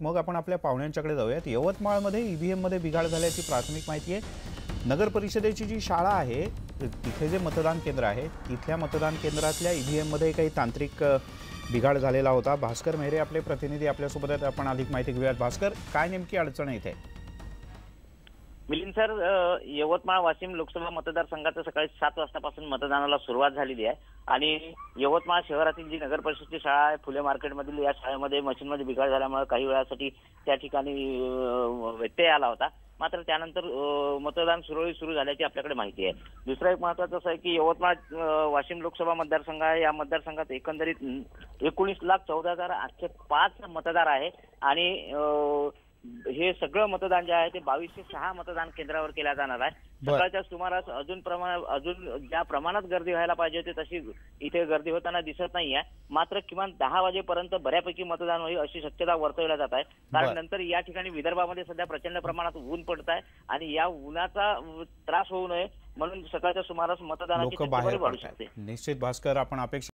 मग आपण आपल्या पाहुण्यांच्याकडे जाऊयात. यवतमाळमध्ये ई व्ही एममध्ये बिघाड झाल्याची प्राथमिक माहिती आहे. नगर परिषदेची जी शाळा आहे तिथे जे मतदान केंद्र आहे तिथल्या मतदान केंद्रातल्या ई व्ही एममध्ये काही तांत्रिक बिघाड झालेला होता. भास्कर मेहरे आपले प्रतिनिधी आपल्यासोबत आहेत. आपण अधिक माहिती घेऊयात. भास्कर काय नेमकी अडचण इथे? मिलिंद सर यवतमाळ वाशिम लोकसभा मतदारसंघाचं सकाळी सात वाजतापासून मतदानाला सुरुवात झालेली आहे. आणि यवतमाळ शहरातील जी नगर परिषदची शाळा आहे फुले मार्केटमधील या शाळेमध्ये मशीनमध्ये बिघाड झाल्यामुळे काही वेळासाठी त्या ठिकाणी व्यत्यय आला होता. मात्र त्यानंतर मतदान सुरळीत सुरू झाल्याची आपल्याकडे माहिती आहे. दुसरं एक महत्वाचं असं आहे की यवतमाळ वाशिम लोकसभा मतदारसंघ आहे. या मतदारसंघात एकंदरीत एकोणीस लाख चौदा हजार आठशे पाच मतदार आहे. आणि हे सगळं मतदान जे आहे ते बावीसशे सहा मतदान केंद्रावर केलं जाणार आहे. सकाळच्या सुमारास अजून प्रमाण अजून ज्या प्रमाणात गर्दी व्हायला पाहिजे होती तशी इथे गर्दी होताना दिसत नाहीये मात्र किमान दहा वाजेपर्यंत बऱ्यापैकी मतदान होईल अशी शक्यता वर्तवल्या जात आहे. कारण नंतर या ठिकाणी विदर्भामध्ये सध्या प्रचंड प्रमाणात ऊन पडत आहे आणि या उन्हाचा त्रास होऊ नये म्हणून सकाळच्या सुमारास मतदानाची वाढू शकते. निश्चित भास्कर आपण अपेक्षा